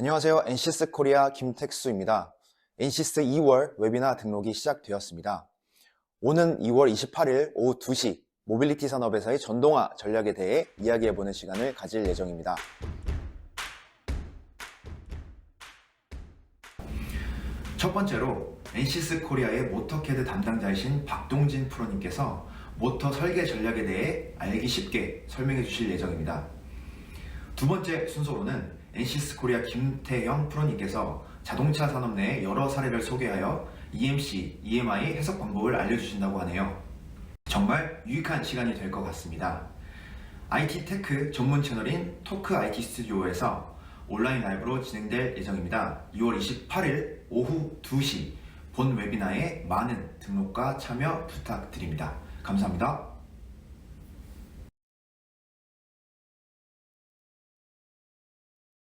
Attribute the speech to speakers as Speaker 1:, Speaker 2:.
Speaker 1: 안녕하세요. NC스 코리아 김택수입니다. NC스 2월 웨비나 등록이 시작되었습니다. 오는 2월 28일 오후 2시 모빌리티 산업에서의 전동화 전략에 대해 이야기해보는 시간을 가질 예정입니다. 첫 번째로 NC스 코리아의 모터캐드 담당자이신 박동진 프로님께서 모터 설계 전략에 대해 알기 쉽게 설명해 주실 예정입니다. 두 번째 순서로는 NC스 코리아 김태형 프로님께서 자동차 산업 내 여러 사례를 소개하여 EMC, EMI 해석 방법을 알려주신다고 하네요. 정말 유익한 시간이 될 것 같습니다. IT 테크 전문 채널인 토크 IT 스튜디오에서 온라인 라이브로 진행될 예정입니다. 6월 28일 오후 2시 본 웨비나에 많은 등록과 참여 부탁드립니다. 감사합니다.